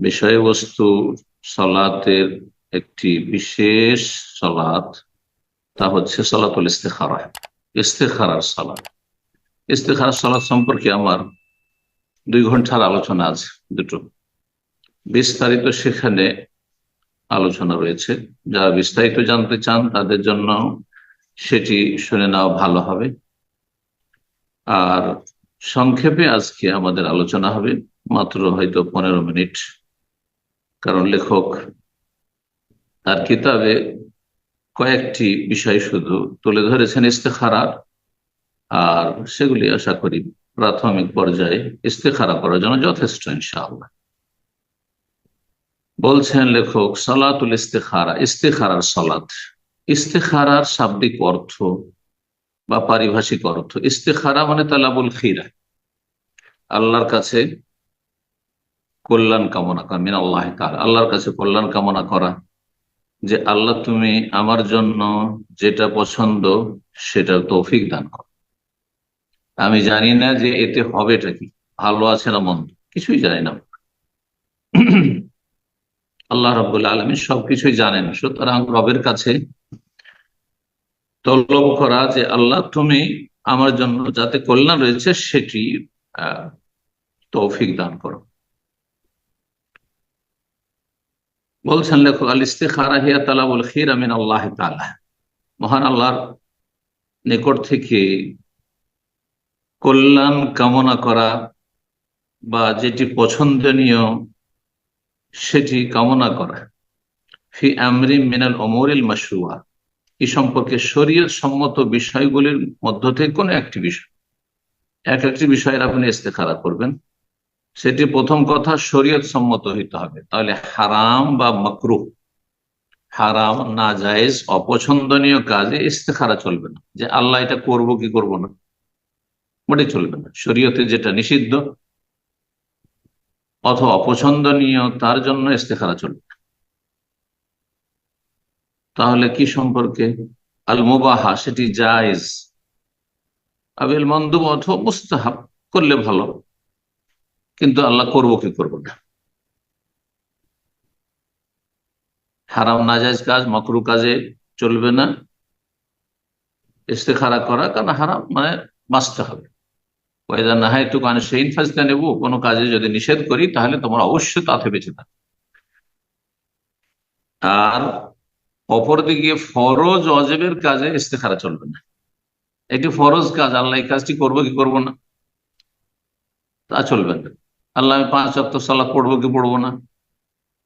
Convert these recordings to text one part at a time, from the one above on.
বিষয়বস্তু সলাতের একটি বিশেষ সলাত, তা হচ্ছে সলাতুল ইস্তেখারা, ইস্তেখারার সলাত। ইস্তেখারার সলাত সম্পর্কে আমার দুই ঘণ্টার আলোচনা আছে, দুটো। বিস্তারিত সেখানে আলোচনা রয়েছে। যারা বিস্তারিত জানতে চান, তাদের জন্য সেটি শুনে নেওয়া ভালো হবে। আর সংক্ষেপে আজকে আমাদের আলোচনা হবে, মাত্র হয়তো পনেরো মিনিট। কারণ লেখক তার কিতাবে কয়েকটি বিষয় শুধু তুলে ধরেছেন ইস্তেখারার, আর সেগুলি আশা করি প্রাথমিক পর্যায়ে ইস্তেখারা করার জন্য যথেষ্ট, ইনশাআল্লাহ। বলছেন লেখক, সলাতুল ইস্তেখারা, ইস্তেখারার সলাত। ইস্তেখারার শাব্দিক অর্থ বা পারিভাষিক অর্থ, ইস্তেখারা মানে তালাবুল খিরা। আল্লাহর কাছে কল্যাণ কামনা করা মিন আল্লাহ আল্লাহর কাছে কল্যাণ কামনা করা যে আল্লাহ তুমি আমার জন্য যেটা পছন্দ সেটা তৌফিক দান কর। আমি জানি না যে এতে হবেটা কি, ভালো আছে না মন্দ, কিছুই জানি না। আল্লাহ রবুল্লা আলমী সবকিছুই জানেন। সুতরাং রবের কাছে তলব করা যে আল্লাহ তুমি আমার জন্য যাতে কল্যাণ রয়েছে সেটি, আহ, তৌফিক দান করো। বলছেন লেখক আল ইস্তেখারা হিয়া তালাবুল খির আমিন আল্লাহ তালা মহান আল্লাহর নিকট থেকে কল্যাণ কামনা করা বা যেটি পছন্দনীয়, সেটি কামনা করা। ফি আমরি মিনাল অমরিল মাসরুয়া এ সম্পর্কে শরীয় সম্মত বিষয়গুলির মধ্য থেকে কোনো একটি বিষয়। এক একটি বিষয়ের আপনি ইস্তেখারা করবেন। সেটি প্রথম কথা শরীয়ত সম্মত হইতে হবে। তাহলে হারাম বা মকরু। হারাম না জায়েজ অপছন্দনীয় কাজে ইস্তেখারা চলবে না। যে আল্লাহ এটা করব কি করব না মোটে চলবে না। শরীয়তে যেটা নিষিদ্ধ, অথবা অপছন্দনীয়, তার জন্য ইস্তেখারা চলবে তাহলে কি সম্পর্কে? আল মুবাহা সেটি জায়েজ। আবিল মন্দুব অথবা মুস্তাহাব, করলে ভালো। কিন্তু আল্লাহ করব কি করব না? হারাম নাজাজ কাজ, মকরু কাজে চলবে না। ইস্তেখারা করা, কারণ হারাম মানে বাঁচতে হবে। ওয়েদার না হয় একটু কানে সেই ফাজতে নেব কোনো কাজে যদি নিষেধ করি, তাহলে তোমার অবশ্যই তাতে বেঁচে থাকবে আর অপরদিকে ফরজ অজেবের কাজে ইস্তেখারা চলবে না। একটি ফরজ কাজ, আল্লাহ এই কাজটি করব কি করব না? তা চলবে না। আল্লাহ আমি পাঁচ অক্ট সালাদ পড়ব কি পড়ব না?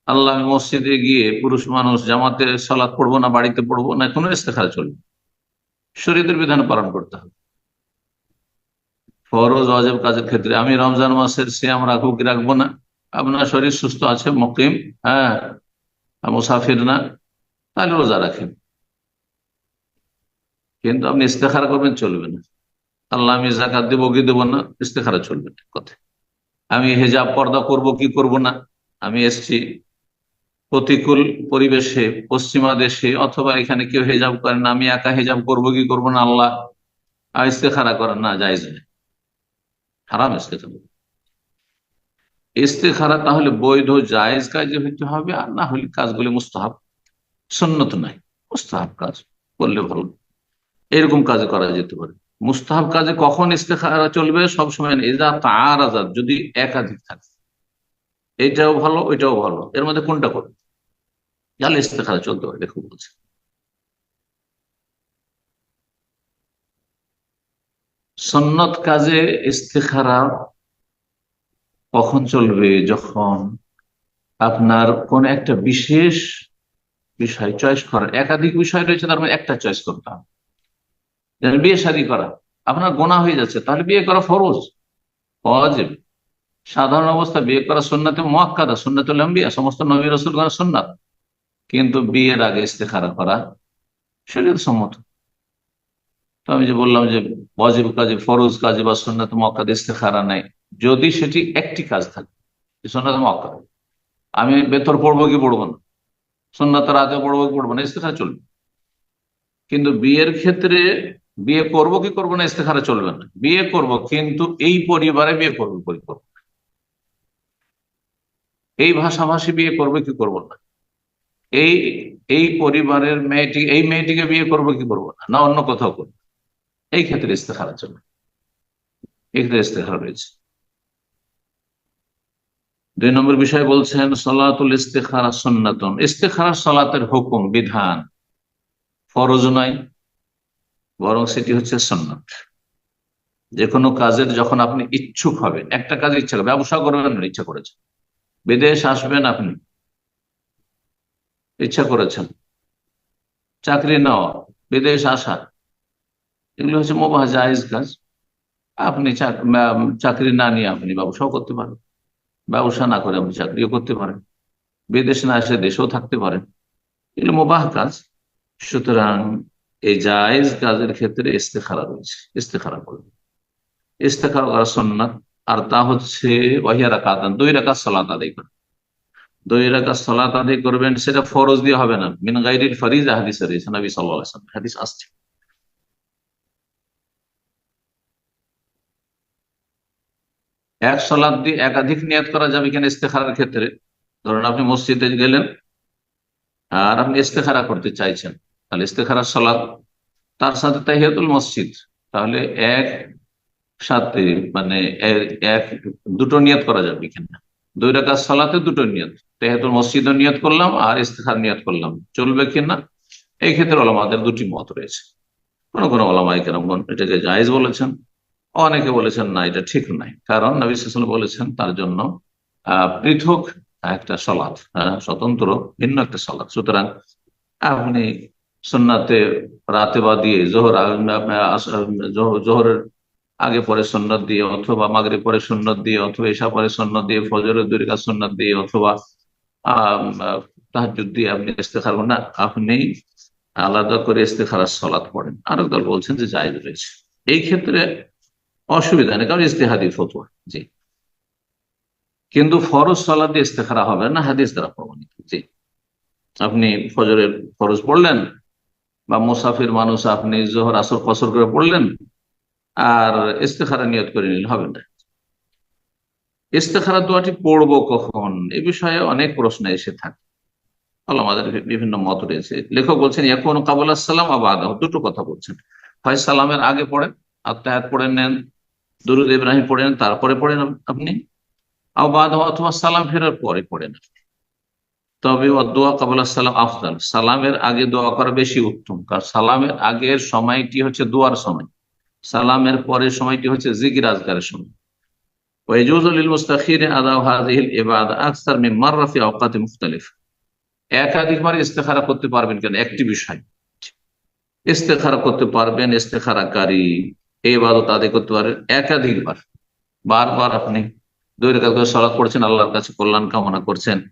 আল্লাহ আমি মসজিদে গিয়ে পুরুষ মানুষ, জামাতে সালাদ পড়ব না, বাড়িতে পড়ব না, কোনো ইস্তেখারা চলবে শরীরের বিধান পালন করতে হবে। ফরজ অজেব কাজের ক্ষেত্রে আমি রমজান মাসের শ্যাম রাখব কি রাখব না? আপনার শরীর সুস্থ আছে, মকিম হ্যাঁ মুসাফির না, তাহলে রোজা রাখেন। কিন্তু আপনি ইস্তেখারা করবেন, চলবে না। আল্লাহ আমি জাকাত দেবো কি দেবো না, ইস্তেখারা চলবে না, কথা। আমি হেজাব পর্দা করব কি করব না? আমি এসছি প্রতিকূল পরিবেশে, পশ্চিমা দেশে, অথবা এখানে কেউ হেজাব করে না, আমি একা হেজাব করব কি করব না, আল্লাহ ইস্তেখারা করেন, না যাই যায় হারাম ইস্তেখারা। ইস্তেখারা তাহলে বৈধ জায়েজ কাজে হইতে হবে, আর না হলে কাজগুলি মুস্তাহাব। সন্ন্যত নাই, মুস্তাহাব কাজ, করলে ভালো। এরকম কাজ করা যেতে পারে। মুস্তাহাব কাজে কখন ইস্তেখারা চলবে? সবসময় এজা তার আজাদ যদি একাধিক থাকে। এটাও ভালো, ওইটাও ভালো। এর মধ্যে কোনটা করবে? তাহলে ইস্তেখারা চলতে পারে, দেখুন বলছে। সন্নত কাজে ইস্তেখারা কখন চলবে? যখন আপনার কোন একটা বিশেষ বিষয় চয়েস করার, একাধিক বিষয় রয়েছে, তার মধ্যে একটা চয়েস করতে হবে। বিয়ে শাদী করা আপনার গোনা হয়ে যাচ্ছে তাহলে বিয়ে করা ফরজ। অজেব সাধারণ অবস্থা বিয়ে করা সুন্নাতে মহাক্কাদা সুন্নাতুল আম্বিয়া সমস্ত নবী রসুল করা সুন্নাত। কিন্তু বিয়ের আগে ইস্তেখারা করা শরীর সম্মত। তো আমি যে বললাম যে অজেব কাজে ফরজ কাজে বা সুন্নাত মক্কাদ ইস্তেখারা নেই। যদি সেটি একটি কাজ থাকে সুন্নাত মক্কা আমি বেতর পড়ব কি পড়ব না? সুন্নাত রাতে পড়ব কি পড়ব না? ইস্তেখারা চলবে। কিন্তু বিয়ের ক্ষেত্রে বিয়ে করব কি করব না, ইস্তেখারা চলবে না। বিয়ে করব, কিন্তু এই পরিবারে বিয়ে করব পরিকল্পনা এই ভাষাভাষী বিয়ে করবে কি করব না। এই এই পরিবারের মেয়েটি, এই মেয়েটিকে বিয়ে করব কি করব না না অন্য কোথাও করব। এই ক্ষেত্রে ইস্তেখারার জন্য এই ক্ষেত্রে ইস্তেখারা রয়েছে। দুই নম্বর বিষয় বলছেন, সলাতুল ইস্তেখারা সন্নাতন। ইস্তেখারা সলাতের হুকুম, বিধান ফরজ নয় বরং সেটি হচ্ছে সন্ন্যত যে কোনো কাজের যখন আপনি ইচ্ছুক হবেন, একটা কাজ ইচ্ছা ব্যবসা করবেন ইচ্ছা করেছেন বিদেশ আসবেন আপনি, ইচ্ছা করেছেন। চাকরি নেওয়া বিদেশ আসা। এগুলো হচ্ছে মোবাহ, জায়েজ কাজ। আপনি চাকরি না নিয়ে আপনি ব্যবসাও করতে পারেন। ব্যবসা না করে আপনি চাকরিও করতে পারেন। বিদেশ না এসে দেশেও থাকতে পারেন। এগুলো মোবাহ কাজ। সুতরাং এই জায়েজ কাজের ক্ষেত্রে ইস্তেখারা রয়েছে, ইস্তেখারা করবে। ইস্তেখারা করা সন্ন্যাত আর তা হচ্ছে ওয়াহিয়া কাতান দুই রাখা সলাত আদায় করে। দুই রাখা সলাত আদায় করবেন, সেটা ফরজ দিয়ে হবে না। মিন গাইরিল ফরিজ, হাদিস রয়েছে, নবী সাল্লাহ হাদিস আসছে। এক সলাদ দিয়ে একাধিক নিয়াত করা যাবে কিনা ইস্তেখারার ক্ষেত্রে? ধরুন আপনি মসজিদে গেলেন, আর আপনি ইস্তেখারা করতে চাইছেন। তাহলে ইস্তেখারা সলাদ তার সাথে তাহিয়াতুল মসজিদ, তাহলে এক সাথে মানে এক, দুটো নিয়ত করা যাবে কিনা দুই রাকাত সালাতে দুটো নিয়ত তেহাতুল মসজিদও নিয়ত করলাম আর ইস্তেখার নিয়ত করলাম। চলবে কিনা এই ক্ষেত্রে ওলামাদের দুটি মত রয়েছে। কোনো কোন ওলামাই কেরম এটাকে জায়েজ বলেছেন। অনেকে বলেছেন, না, এটা ঠিক নাই কারণ নবী বলেছেন, তার জন্য পৃথক একটা সলাৎ স্বতন্ত্র ভিন্ন একটা সলাৎ সুতরাং আপনি সন্নাতে রাতে বা দিয়ে জোহর জোহরের আগে পরে সন্ন্যত দিয়ে অথবা মাগরে পরে সন্ন্যত দিয়ে অথবা এসা পরে সন্ন্যত দিয়ে, ফজরের দুর্গা সন্ন্যত দিয়ে অথবা তাহাজুদ দিয়ে আপনি ইস্তেখার না, আপনি আলাদা করে ইস্তেখারার সলাৎ পড়েন। আরেক দল বলছেন যে জায়জ রয়েছে। এই ক্ষেত্রে অসুবিধা নেই, কারণ ইস্তেহাদি ফতুয়া, জি। কিন্তু ফরজ সলাদ দিয়ে ইস্তেখারা হবে না, হাদিস দ্বারা প্রমাণিত, জি। আপনি ফজরের ফরজ পড়লেন বা মুসাফির মানুষ আপনি জোহর, আসর ফসর করে পড়লেন আর ইস্তেখারা নিয়ত করে নিলে হবে না। ইস্তেখারা দোয়াটি পড়ব কখন? এ বিষয়ে অনেক প্রশ্ন এসে থাকে। আমাদের বিভিন্ন মত রয়েছে। লেখক বলছেন এখন কাবুল সালাম আবাদ দুটো কথা বলছেন। হয় সালামের আগে পড়েন, আত্মায়াত পড়ে নেন, দুরুদ ইব্রাহিম পড়ে নেন, তারপরে পড়েন আপনি। আবাদ অথবা সালাম ফেরার পরে পড়েন তবে দোয়া কাবুল সালাম আফদাল সালামের আগে দোয়া করা বেশি উত্তম, কারণ সালামের আগের সময়টি হচ্ছে দোয়ার সময়। সালামের পরের সময়টি হচ্ছে জিকির আজগারের সময়। একাধিকবার করতে পারবেন কেন? একটি বিষয়। করতে পারবেন করতে একাধিকবার। বারবার আপনি দুই করছেন আল্লাহর কাছে কল্যাণ কামনা করছেন।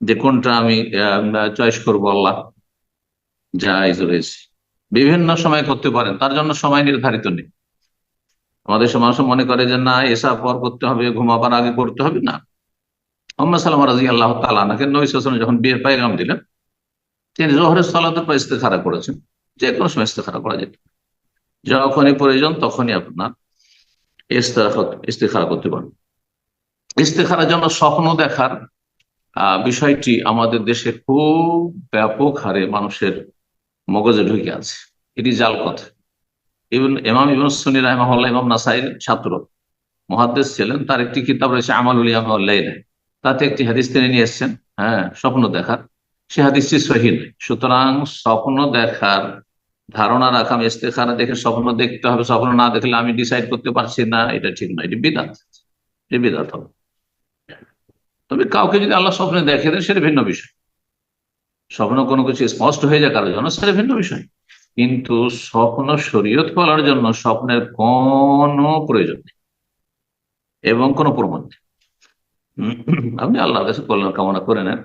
যে কোনটা আমি চয়েস করব, আল্লাহ জায়জ রয়েছে বিভিন্ন সময় করতে পারেন, তার জন্য সময় নির্ধারিত নেই। আমাদের সমাজ মনে করে যে, না এসা পর করতে হবে, ঘুমাবার আগে করতে হবে, না। মোহাম্মদ সাল্লাম রাজি আল্লাহ তালাকে নবী যখন বিয়ে পাইগাম দিলেন, তিনি জোহরের সলাতের পর ইস্তেখারা করেছেন। যে কোনো সময় ইস্তেখারা করা যেত যখনই প্রয়োজন তখনই আপনার ইস্তেখারা করতে পারেন। ইস্তেখারার জন্য স্বপ্ন দেখার বিষয়টি আমাদের দেশে খুব ব্যাপক হারে মানুষের মগজে ঢুকে আছে। এটি জাল কথা ইবন এমাম ইবন সুনি রাহমাল্লাহ ইমাম নাসাইর ছাত্র মহাদ্দেশ ছিলেন, তার একটি কিতাব রয়েছে আমাল উলিয়ামাল্লাহ তাতে একটি হাদিস তিনি নিয়ে এসছেন হ্যাঁ স্বপ্ন দেখার। সে হাদিসটি সহিন সুতরাং স্বপ্ন দেখার ধারণা রাখা আমি দেখে স্বপ্ন দেখতে হবে। স্বপ্ন না দেখলে আমি ডিসাইড করতে পারছি না, এটা ঠিক নয়। এটি বিদাত। এটি বিদাত হবে। তবে কাউকে যদি আল্লাহ স্বপ্নে দেখে দেন, সেটা ভিন্ন বিষয়। স্বপ্ন কোনো কিছু স্পষ্ট হয়ে যায় কারোর জন্য, সেটা ভিন্ন বিষয়। কিন্তু স্বপ্ন শরীয়ত করার জন্য স্বপ্নের কোনো প্রয়োজন নেই এবং কোনো প্রমাণ নেই। আপনি আল্লাহর কাছে কল্যাণ কামনা করে নেন।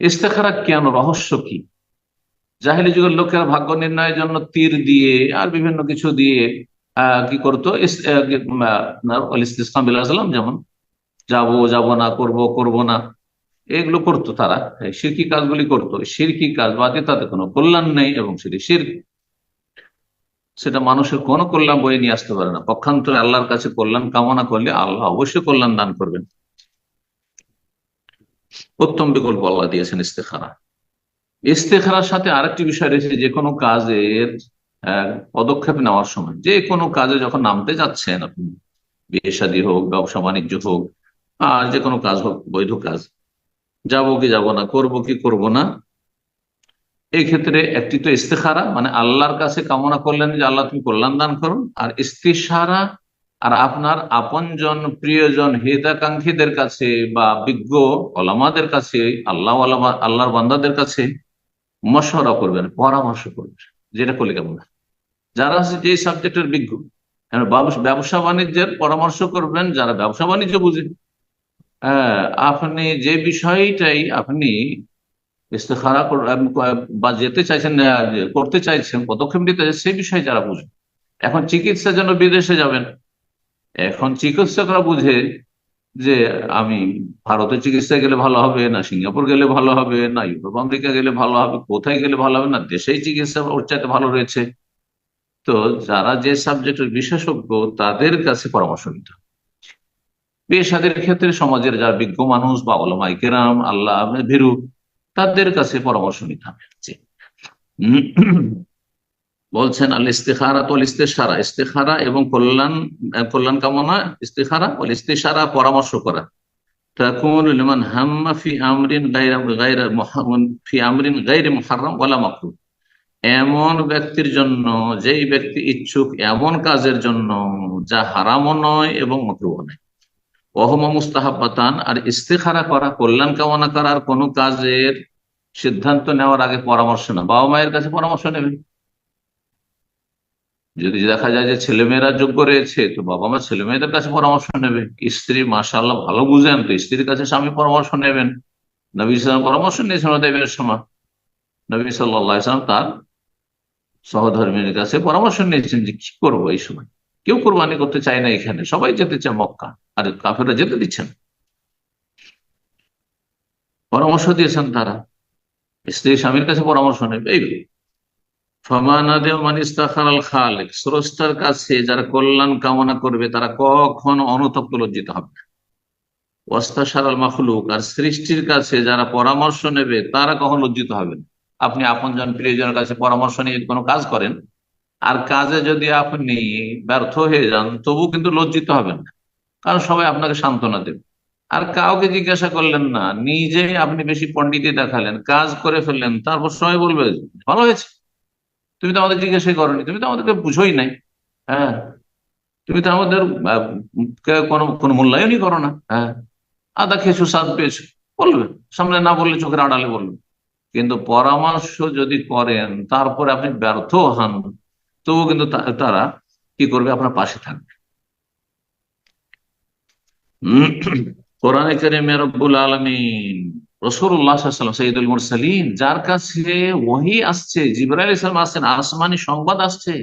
ইস্তেখারা কেন, রহস্য কি? জাহিলি যুগের লোকেরা ভাগ্য নির্ণয়ের জন্য তীর দিয়ে আর বিভিন্ন কিছু দিয়ে, আহ, কি করতো? ইসলাম যেমন যাব যাব না, করব করব না। এগুলো করতো তারা। সিরকি কাজগুলি করতো। সিরকি কাজ বাদে তাতে কোনো কল্যাণ নেই এবং সেটি সির সেটা মানুষের কোনো কল্যাণ বয়ে নিয়ে আসতে পারে না। পক্ষান্তরে আল্লাহর কাছে কল্যাণ কামনা করলে আল্লাহ অবশ্যই কল্যাণ দান করবেন। উত্তম বিকল্প আল্লাহ দিয়েছেন ইস্তেখারা। ইস্তেখারার সাথে আরেকটি বিষয় রয়েছে, যে কোনো কাজের পদক্ষেপ নেওয়ার সময়। যে কোনো কাজে যখন নামতে যাচ্ছেন আপনি, বিয়ে শাদী হোক, ব্যবসা বাণিজ্য হোক আর যে কোনো কাজ হোক, বৈধ কাজ যাব কি যাব না, করব কি করব না, এই ক্ষেত্রে একটি তো ইস্তেখারা মানে আল্লাহর কাছে কামনা করলেন যে আল্লাহ তুমি কল্যাণ দান করুন আর ইস্তিসারা আর আপনার আপনজন, প্রিয়জন, হিতাকাঙ্ক্ষীদের কাছে বা বিজ্ঞ ওলামাদের কাছে, আল্লাহ আল্লাহর বান্দাদের কাছে মশওয়ারা করবেন, পরামর্শ করবেন, যেটা করলে কেমন? যারা আছে যে সাবজেক্টের বিজ্ঞ ব্যবসা- বাণিজ্যের পরামর্শ করবেন, যারা ব্যবসা বাণিজ্য বুঝে আপনি যে বিষয়টাই আপনি ইস্তেখারা বা যেতে চাইছেন করতে চাইছেন, পদক্ষেপ নিতে চাইছেন, সেই বিষয়ে যারা বুঝে। এখন চিকিৎসার জন্য বিদেশে যাবেন। এখন চিকিৎসকরা বুঝে যে আমি ভারতে চিকিৎসা গেলে ভালো হবে, না সিঙ্গাপুর গেলে ভালো হবে, না ইউরোপ, আমেরিকা গেলে ভালো হবে, কোথায় গেলে ভালো হবে, না দেশেই চিকিৎসা ওর চাইতে ভালো রয়েছে। তো যারা যে সাবজেক্টের বিশেষজ্ঞ, তাদের কাছে পরামর্শ নিতে হবে। পেশাদের ক্ষেত্রে সমাজের যার বিজ্ঞ মানুষ বা অলমাই কেরাম, আল্লাহ ভেরু, তাদের কাছে পরামর্শ নিতে হবে। বলছেন আল ইস্তেখারা তো ইস্তেসারা ইস্তেখারা এবং কল্যাণ কল্যাণ কামনা, ইস্তেখারা ও ইস্তেসারা পরামর্শ করা। তাকুন এমন ব্যক্তির জন্য, যেই ব্যক্তি ইচ্ছুক এমন কাজের জন্য, যা হারামও নয় এবং মকরুও নয়। ওহমা মুস্তাহাব্বাতান, আর ইস্তেখারা করা, কল্যাণ কামনা করার কোন কাজের সিদ্ধান্ত নেওয়ার আগে পরামর্শ না। বাবা মায়ের কাছে পরামর্শ নেবেন যদি দেখা যায় যে ছেলেমেয়েরা যোগ্য রয়েছে, তো বাবা মা ছেলে মেয়েদের কাছে পরামর্শ নেবে। স্ত্রী, মাশাআল্লাহ, ভালো বুঝেন তো, স্ত্রীর কাছে স্বামী পরামর্শ নেবেন। নবী সাল্লাম পরামর্শ নিয়েছেন দেবের সময়। নবী সাল্লাম তার সহধর্মীর কাছে পরামর্শ নিয়েছেন যে কি করব এই সময়। কেউ কোরবানি করতে চায় না এখানে, সবাই যেতে চায় মক্কা। আর কাফেরা যেতে দিচ্ছেন। পরামর্শ দিয়েছেন তারা। স্ত্রী স্বামীর কাছে পরামর্শ নেবে, এই স্রষ্টার কাছে যারা কল্যাণ কামনা করবে, তারা কখনো অনুতপ্ত লজ্জিত হবে মাখলুক, আর সৃষ্টির কাছে যারা পরামর্শ নেবে, তারা কখন লজ্জিত হবে আপনি আপনজন প্রিয়জনের কাছে পরামর্শ নিয়ে কোনো কাজ করেন, আর কাজে যদি আপনি ব্যর্থ হয়ে যান, তবু কিন্তু লজ্জিত হবেন না। কারণ সবাই আপনাকে সান্ত্বনা দেবে। আর কাউকে জিজ্ঞাসা করলেন না, নিজে আপনি বেশি পণ্ডিতই দেখালেন, কাজ করে ফেললেন, তারপর সবাই বলবে, ভালো হয়েছে। তুমি তো আমাদের জিজ্ঞাসা করনি, তুমি তো আমাদেরকে বুঝোই নাই। হ্যাঁ তুমি তো আমাদের কোনো কোনো মূল্যায়নই করো না। হ্যাঁ আদা খেয়েছো স্বাদ পেয়েছ। বলবে, সামনে না বললে চোখের আড়ালে বলবে। কিন্তু পরামর্শ যদি করেন, তারপরে আপনি ব্যর্থ হন, তবুও কিন্তু তারা কি করবে? আপনার পাশে থাকবে। কোরআনে কারিমে রব্বুল আলমিন রসুল্লাহ সঈদুল মুরসালিন, যার কাছে ওহি আসছে, জিবরাইল ইসলাম আসছেন, আসমানি সংবাদ আসছে,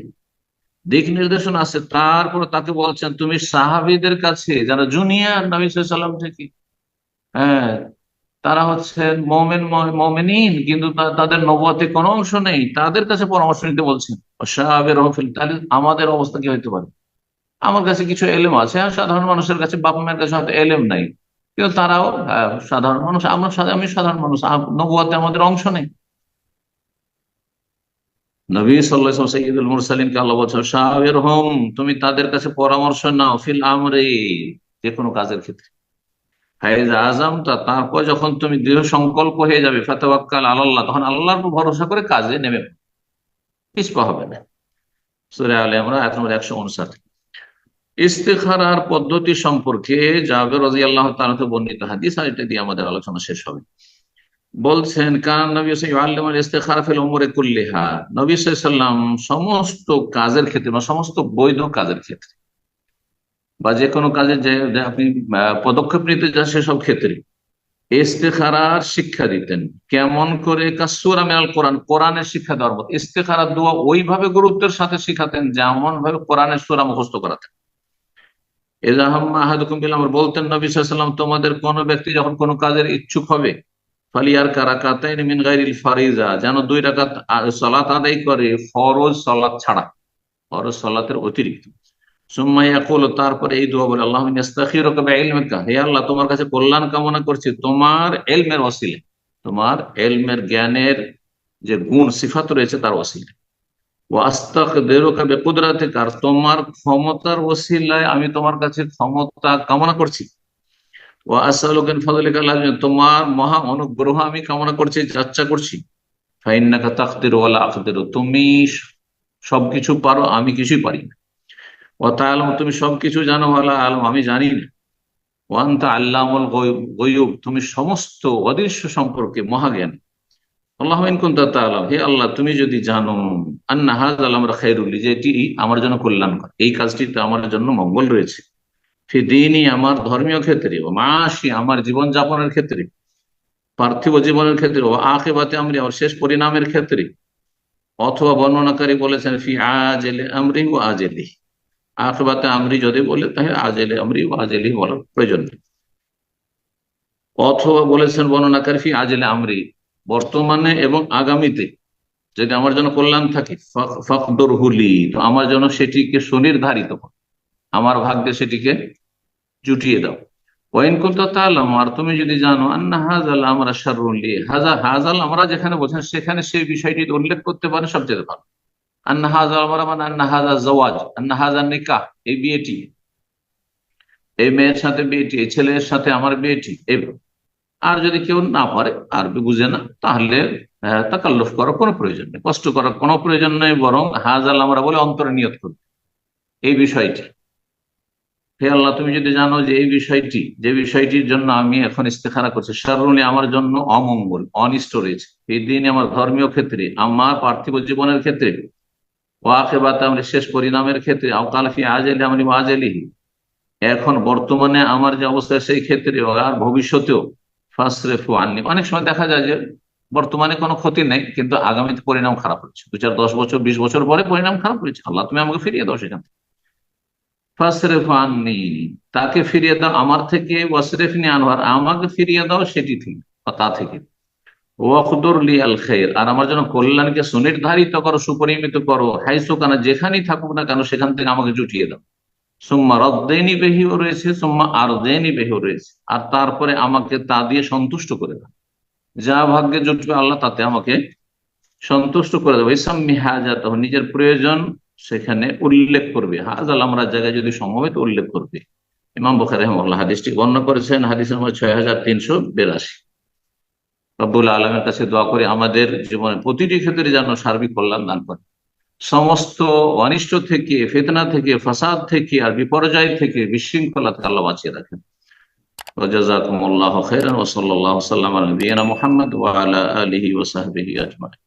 দিক নির্দেশনা আছে তারপরে তাকে বলছেন, তুমি সাহাবিদের কাছে, যারা জুনিয়র নবী সাল্লাম থেকে হ্যাঁ তারা হচ্ছেন মোমেন, মোমেনিন, কিন্তু তাদের নবতে কোনো অংশ নেই, তাদের কাছে পরামর্শ নিতে বলছেন আমাদের অবস্থা কি হইতে পারে? আমার কাছে কিছু এলেম আছে, আর সাধারণ মানুষের কাছে বাবা মায়ের কাছে হয়তো এলেম নাই। কিন্তু তারাও সাধারণ মানুষ, আমরা আমি সাধারণ মানুষ নবুয়াতে আমাদের অংশ নেই। নবী মুরসালিনকে আল্লাহ সাহাবের হোম তুমি তাদের কাছে পরামর্শ নাও, ফিল আমরে যে কোনো কাজের ক্ষেত্রে। ফাইজ আজম তা তারপর যখন তুমি দৃঢ় সংকল্প হয়ে যাবে, ফাতাওয়াক্কাল আল্লাহ তখন আল্লাহর ভরসা করে কাজে নেমে পড়ো। পিছপা হবে না। সুরে আলে আমরা নম্বর একশো উনষাট। ইস্তেখারার পদ্ধতি সম্পর্কে জাবের রাজি আল্লাহ তাআলা বর্ণিত হাদিস, আর এটা দিয়ে আমাদের আলোচনা শেষ হবে। বলছেন কারণ নবী আল্লাহ ইস্তেখারা ফিল উমরে কুল্লিহা? নবী সাল্লাম সমস্ত কাজের ক্ষেত্রে বা সমস্ত বৈধ কাজের ক্ষেত্রে বা যে কোনো কাজে যে আপনি পদক্ষেপ নিতে যান সেসব ক্ষেত্রে ইস্তেখারার শিক্ষা দিতেন। কেমন করে? কাসুরা মেলাল কোরআন, কোরআনের শিক্ষা দেওয়ার মতো। ইস্তেখারার দোয়া ওইভাবে গুরুত্বের সাথে শিখাতেন যেমন ভাবে কোরআনের সুরা মুখস্থ করাতেন এজাহাম্মা আহাদুকুম বিল আমর বলতেন নবী সাল্লাম তোমাদের কোন ব্যক্তি যখন কোনো কাজের ইচ্ছুক হবে, ফালিয়ার কারাকাতাইন মিন গাইরিল ফারিজা, যেন দুই রাকাত সালাত আদায় করে ফরজ সালাত ছাড়া, ফরজ সালাতের অতিরিক্ত। সুম্মাইয়াকুল তারপরে এই দোয়া বলে, আল্লাহ ইস্তাখিরুকা বিইলমিকা হে আল্লাহ, তোমার কাছে কল্যাণ কামনা করছি, তোমার এলমের ওসিলে তোমার এলমের জ্ঞানের যে গুণ, সিফাত রয়েছে তার ওসিলে আর তোমার ক্ষমতার ওসিলায় আমি তোমার কাছে ক্ষমতা কামনা করছি। ও আসালুকেন ফজলিকা আল্লাহ তোমার মহা অনুগ্রহ আমি কামনা করছি, যাচ্ছা করছি। তুমি সবকিছু পারো, আমি কিছুই পারি না। ও তাআলাম, তুমি সবকিছু জানো, ওয়ালা আলম, আমি জানি না। ওয়ান্তা আল্লামুল গয়ুব, তুমি সমস্ত অদৃশ্য সম্পর্কে মহাজ্ঞান। আল্লাহ হে আল্লাহ, তুমি যদি জানো আন্না হাযাল আমরা খায়রুল, যে এটি আমার জন্য কল্যাণকর। এই কাজটিতে আমার জন্য মঙ্গল রয়েছে। ফি দিনই আমার ধর্মীয় ক্ষেত্রে, ও মাসি আমার জীবন যাপনের ক্ষেত্রে, পার্থিব জীবনের ক্ষেত্রে, ও আখেবাতে আমরি আমার শেষ পরিণামের ক্ষেত্রে, অথবা বর্ণনাকারী বলেছেন, ফি আজেলে আমরি ও আজেলি। আখেবাতে আমরি যদি বলে, তাহলে আজেলে আমরি ও আজেলি বলার প্রয়োজন নেই। অথবা বলেছেন বর্ণনাকারী, ফি আজেলে আমরি বর্তমানে এবং আগামীতে। যদি আমার জন্য কল্যাণ থাকে ফকদর হুলি তো আমার জন্য সেটিকে সুনির্ধারিত আমার ভাগ্যে সেটিকে জুটিয়ে দাও। ওয়াইন করতে তাহলাম আর তুমি যদি জানো, আন্না হাজাল আমরা সারুল্লি হাজা হাজাল আমরা যেখানে বলছেন সেখানে সেই বিষয়টি উল্লেখ করতে পারে সবচেয়ে ভালো। আন্না হাজাল আমরা মানে আন্না হাজা জওয়াজ আন্না হাজার নিকাহ, এই বিয়েটি। এই মেয়ের সাথে বিয়েটি, এই ছেলের সাথে আমার বিয়েটি, এই আর যদি কেউ না পারে আরবি বুঝে না, তাহলে তাকাল্লুফ করার কোনো প্রয়োজন নেই। কষ্ট করার কোনো প্রয়োজন নেই, বরং হাজাল আমরা বলে অন্তরে নিয়ত করবে এই বিষয়টি। হে আল্লাহ, তুমি যদি জানো যে এই বিষয়টি, যে বিষয়টির জন্য আমি এখন ইস্তেখারা করছি সারুনি আমার জন্য অমঙ্গল, অনিষ্ট রয়েছে। এই দিন আমার ধর্মীয় ক্ষেত্রে, আমার পার্থিব জীবনের ক্ষেত্রে ওয়াকে বাতে আমার শেষ পরিণামের ক্ষেত্রে আওকালফি আজেলি আমি আজেলি এখন বর্তমানে আমার যে অবস্থা, সেই ক্ষেত্রে আর ভবিষ্যতেও ফাসরেফু আননি অনেক সময় দেখা যায় যে বর্তমানে কোনো ক্ষতি নেই, কিন্তু আগামীতে পরিণাম খারাপ হচ্ছে। দু চার দশ বছর, বিশ বছর পরে পরিণাম খারাপ হয়েছে। আল্লাহ, তুমি আমাকে ফিরিয়ে দাও সেখান থেকে। ফাসরেফ আননি তাকে ফিরিয়ে দাও আমার থেকে, ওয়াসরেফ নি আনওয়ার, আমাকে ফিরিয়ে দাও সেটি থেকে তা থেকে। ওয়াকদুর লি আল খের আর আমার জন্য কল্যাণকে সুনির্ধারিত করো, সুপরিমিত করো, হাইসো কানা যেখানেই থাকুক না কেন, সেখান থেকে আমাকে জুটিয়ে দাও। সোম্মা রদ্দেনি বেহিও রয়েছে, সোম্মা আর দেনি বেহিও রয়েছে। আর তারপরে আমাকে তা দিয়ে সন্তুষ্ট করে দাও। যা ভাগ্যে জুটবে আল্লাহ, তাতে আমাকে সন্তুষ্ট করে দেবো ইসাম্মি হাজাত নিজের প্রয়োজন সেখানে উল্লেখ করবে। হাজাল আমরা জায়গায় যদি সমবেত উল্লেখ করবে। ইমাম বখার রহমল্লাহ হাদিসটি বর্ণনা করেছেন, হাদিস নম্বর ছয় হাজার তিনশো বেরাশি। রব্বুল আলমের কাছে দোয়া করে, আমাদের জীবনের প্রতিটি ক্ষেত্রে যেন সার্বিক কল্যাণ দান করে। সমস্ত অনিষ্ট থেকে ফেতনা থেকে ফাসাদ থেকে আর বিপর্যয় থেকে বিশৃঙ্খলা থেকে আল্লাহ বাঁচিয়ে রাখেন وجزاكم الله خيرا وصلى الله وسلم على نبينا محمد وعلى اله وصحبه اجمعين